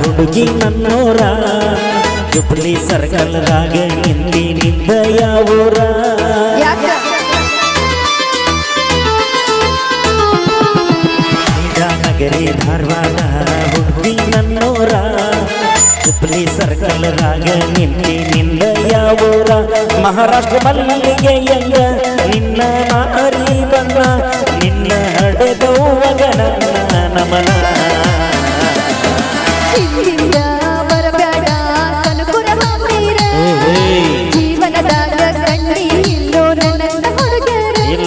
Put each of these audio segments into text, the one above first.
ಹುಡುಗಿ ನನ್ನೋರ ಜುಬ್ಲಿ ಸರ್ಕಲ್ದಾಗ ನಿಂದಿ ನಿಂದ ಯಾವೂರ? ನಗರಿ ಧಾರವಾಡ ಹುಡುಗಿ ನನ್ನೋರ ಜುಬ್ಲಿ ಸರ್ಕಲ್ದಾಗ ನಿಂದಿ ನಿಂದ ಯಾವೂರ? ಮಹಾರಾಷ್ಟ್ರ ಮಲ್ಲಿಗೆಯಂಗ ನಿನ್ನ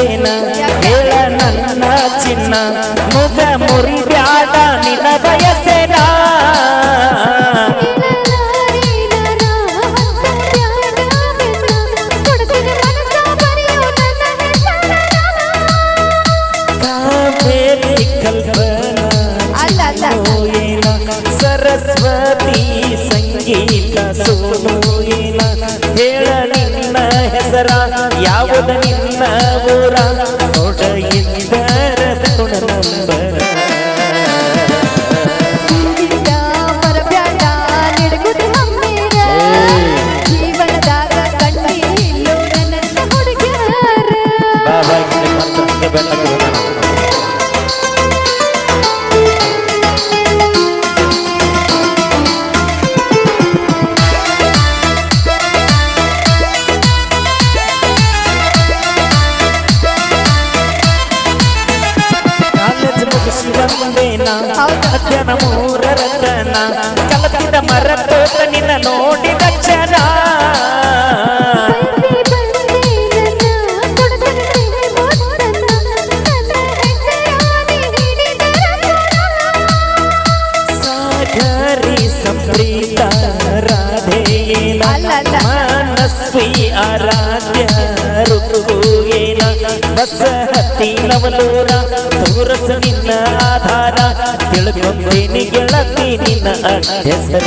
ಏನ? ಹೇಳ ನನ್ನ ಚಿನ್ನ? ಮುಗ ಮುರಿ ಬ್ಯಾಡ ನಿನ್ನ ಬಯಸೇನ ಸರಸ್ವತಿ ಸಂಗೀತ ಸೋನು ಏನ? ಹೇಳ ನಿನ್ನ ಹೆಸರ. ಯಾವುದ ನಿನ್ನ ಹೌದಾ? ಮಧ್ಯಾಹ್ನ ಮೂರರ ತನ ಕಲತಿದ ಮರತೋಟ ನಿನ್ನ ನೋಡಿದ ಆರಾಧ್ಯ ಋತುಗೇನ ಬಸ್ಸ ಹತ್ತಿ ನವಲೂರ ತೋರಸ ನಿನ್ನ ಆಧಾರ. ತಿಳ್ಕೊಂಡೇನಿ ಗೆಳತಿ ನಿನ್ನ ಹೆಸರ.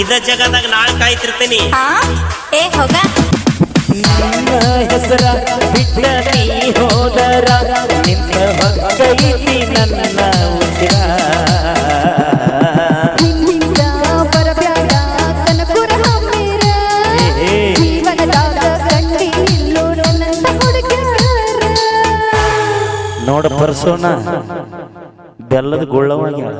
ಇದ ಜಗದಾಗ ನಾಳೆ ಕಾಯ್ತಿರ್ತೀನಿ. ಹಾ ಏ ಹೋಗ. ನಿನ್ನ ಹೆಸರ ಬಿಟ್ಟ ನೀ ಹೋದರ ನಿನ್ನ ಹೊಕ್ಕೈತಿ ನನ್ನ ಉಸಿರ. ನೋಡ ಪರ್ಸೋಣ ಬೆಲ್ಲದ ಗುಳ್ಳವಾಗ್ಯಾಳ